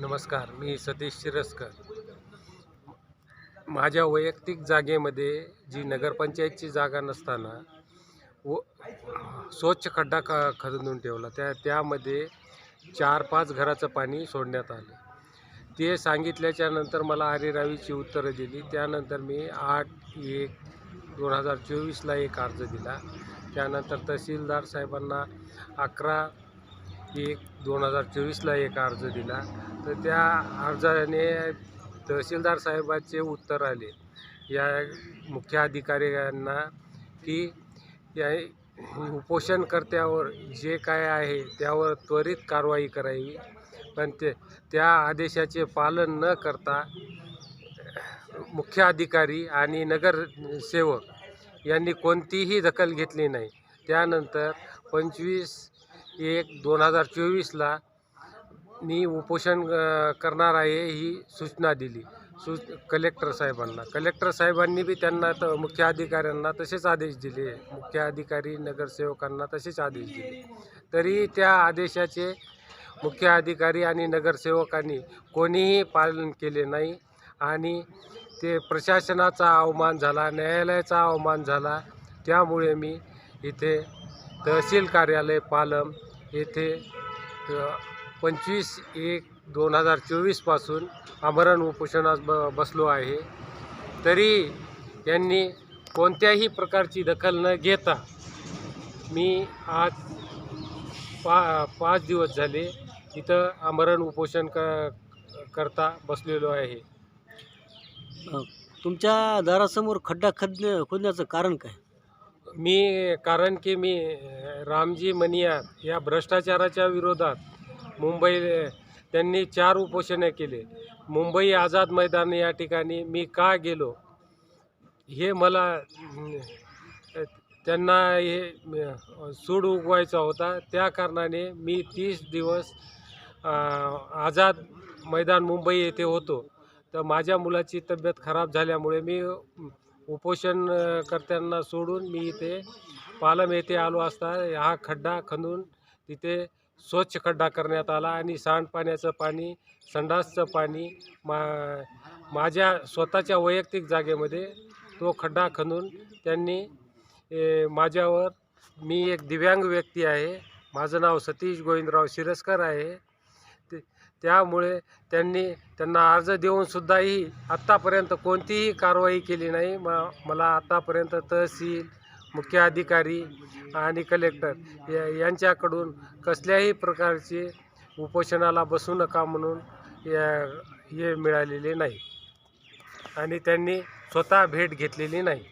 नमस्कार मी सतीश शिरस्कर. माझ्या वैयक्तिक जागेमध्ये जी नगरपंचायतची जागा नसताना व स्वच्छ खड्डा ख खदून ठेवला त्या त्यामध्ये चार पाच घराचं पाणी सोडण्यात आलं. ते सांगितल्याच्या नंतर मला आरेरावीची उत्तरं दिली. त्यानंतर मी आठ एक दोन हजार चोवीसला एक अर्ज दिला. त्यानंतर तहसीलदार साहेबांना अकरा एक दोन हजार चोवीसला एक अर्ज दिला. तर त्या अर्जाने तहसीलदार साहेबाचे उत्तर आले. या मुख्य अधिकाऱ्यांना की या उपोषणकर्त्यावर जे काय आहे त्यावर त्वरित कारवाई करावी. पण ते त्या आदेशाचे पालन न करता मुख्य अधिकारी आणि नगरसेवक यांनी कोणतीही दखल घेतली नाही. त्यानंतर पंचवीस एक दोन हजार चोवीसला मी उपोषण करणार आहे ही सूचना दिली. सु कलेक्टर साहेबांना. कलेक्टर साहेबांनी बी त्यांना त मुख्य अधिकाऱ्यांना तसेच आदेश दिले. मुख्य अधिकारी नगरसेवकांना तसेच आदेश दिले. तरी त्या आदेशाचे मुख्य अधिकारी आणि नगरसेवकांनी कोणीही पालन केले नाही आणि ते प्रशासनाचा अवमान झाला न्यायालयाचा अवमान झाला. त्यामुळे मी इथे तहसील कार्यालय पालम येथे पंचवीस एक दोन हजार चोवीसपासून आमरण उपोषणास ब बसलो आहे. तरी त्यांनी कोणत्याही प्रकारची दखल न घेता मी आज पा पाच दिवस झाले इथं आमरण उपोषण क करता बसलेलो आहे. तुमच्या दारासमोर खड्डा खद खोदण्याचं कारण काय? मी कारण की मी रामजी मनियार या भ्रष्टाचाराच्या विरोधात मुंबई त्यांनी चार उपोषणे केले. मुंबई आझाद मैदान या ठिकाणी मी का गेलो? हे मला त्यांना हे सूड उगवायचा होता. त्या कारणाने मी तीस दिवस आझाद मैदान मुंबई येथे होतो. तर माझ्या मुलाची तब्येत खराब झाल्यामुळे मी उपोषण सोडून मी इथे पालम येथे आलो असता. हा खड्डा खणून तिथे स्वच्छ खड्डा करण्यात आला आणि सांडपाण्याचं पाणी संडासचं पाणी मा माझ्या स्वतःच्या वैयक्तिक जागेमध्ये तो खड्डा खणून त्यांनी माझ्यावर मी एक दिव्यांग व्यक्ती आहे. माझं नाव सतीश गोविंदराव शिरस्कर आहे. त्यामुळे त्यांनी त्यांना अर्ज देऊनसुद्धाही आत्तापर्यंत कोणतीही कारवाई केली नाही. म मला आत्तापर्यंत तहसील मुख्य अधिकारी आणि कलेक्टर या यांच्याकडून कसल्याही प्रकारचे उपोषणाला बसू नका म्हणून या हे मिळालेले नाही. आणि त्यांनी स्वतः भेट घेतलेली नाही.